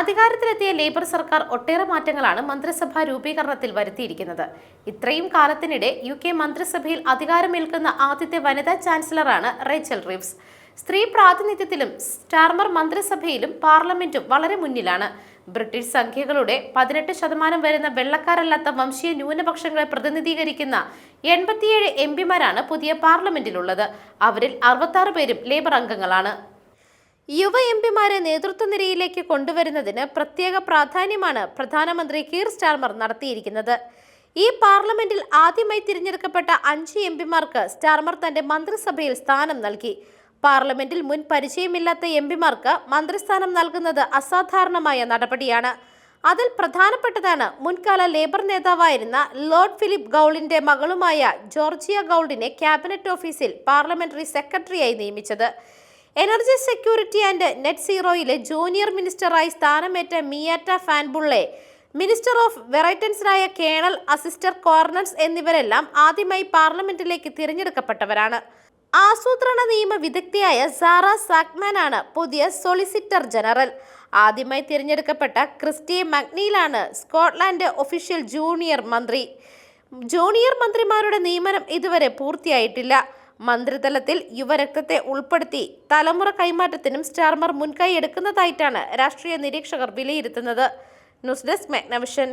അധികാരത്തിലെത്തിയ ലേബർ സർക്കാർ ഒട്ടേറെ മാറ്റങ്ങളാണ് മന്ത്രിസഭാ രൂപീകരണത്തിൽ വരുത്തിയിരിക്കുന്നത്. ഇത്രയും കാലത്തിനിടെ യു കെ മന്ത്രിസഭയിൽ അധികാരമേൽക്കുന്ന ആദ്യത്തെ വനിതാ ചാൻസലറാണ് റേച്ചൽ റിവ്സ്. സ്ത്രീ പ്രാതിനിധ്യത്തിലും സ്റ്റാർമർ മന്ത്രിസഭയിലും പാർലമെന്റും വളരെ മുന്നിലാണ്. ബ്രിട്ടീഷ് സംഖ്യകളുടെ പതിനെട്ട് ശതമാനം വരുന്ന വെള്ളക്കാരല്ലാത്ത വംശീയ ന്യൂനപക്ഷങ്ങളെ പ്രതിനിധീകരിക്കുന്ന എൺപത്തിയേഴ് എം പിമാരാണ് പുതിയ പാർലമെന്റിലുള്ളത്. അവരിൽ അറുപത്തി പേരും ലേബർ അംഗങ്ങളാണ്. യുവ എംപിമാരെ നേതൃത്വ നിരയിലേക്ക് കൊണ്ടുവരുന്നതിന് പ്രത്യേക പ്രാധാന്യമാണ് പ്രധാനമന്ത്രി കീർ സ്റ്റാർമർ നടത്തിയിരിക്കുന്നത്. ഈ പാർലമെന്റിൽ ആദ്യമായി തിരഞ്ഞെടുക്കപ്പെട്ട അഞ്ച് എംപിമാർക്ക് സ്റ്റാർമർ തന്റെ മന്ത്രിസഭയിൽ സ്ഥാനം നൽകി. പാർലമെന്റിൽ മുൻ പരിചയമില്ലാത്ത എം പിമാർക്ക് മന്ത്രിസ്ഥാനം നൽകുന്നത് അസാധാരണമായ നടപടിയാണ്. അതിൽ പ്രധാനപ്പെട്ടതാണ് മുൻകാല ലേബർ നേതാവായിരുന്ന ലോർഡ് ഫിലിപ്പ് ഗൗളിന്റെ മകളുമായ ജോർജിയ ഗൗൾഡിനെ ക്യാബിനറ്റ് ഓഫീസിൽ പാർലമെന്ററി സെക്രട്ടറിയായി നിയമിച്ചത്. എനർജി സെക്യൂരിറ്റി ആൻഡ് നെറ്റ് സീറോയിലെ ജൂനിയർ മിനിസ്റ്ററായി സ്ഥാനമേറ്റ മിയാറ്റ ഫാൻബുള്ളെ മിനിസ്റ്റർ ഓഫ് വെറൈറ്റൻസിനായ കേണൽ അസിസ്റ്റർ കോർണൻസ് എന്നിവരെല്ലാം ആദ്യമായി പാർലമെന്റിലേക്ക് തിരഞ്ഞെടുക്കപ്പെട്ടവരാണ്. ആസൂത്രണ നിയമ വിദഗ്ധയായ സാറ സാക്മാൻ ആണ് പുതിയ സോളിസിറ്റർ ജനറൽ ആദ്യമായി തിരഞ്ഞെടുക്കപ്പെട്ട ക്രിസ്റ്റി മഗ്നിയിലാണ് സ്കോട്ട്ലാൻഡ് ഒഫീഷ്യൽ ജൂനിയർ മന്ത്രി. ജൂനിയർ മന്ത്രിമാരുടെ നിയമനം ഇതുവരെ പൂർത്തിയായിട്ടില്ല. മന്ത്രിതലത്തിൽ യുവരക്തത്തെ ഉൾപ്പെടുത്തി തലമുറ കൈമാറ്റത്തിനും സ്റ്റാർമർ മുൻകൈ എടുക്കുന്നതായിട്ടാണ് രാഷ്ട്രീയ നിരീക്ഷകർ വിലയിരുത്തുന്നത്. News desk Megnavision.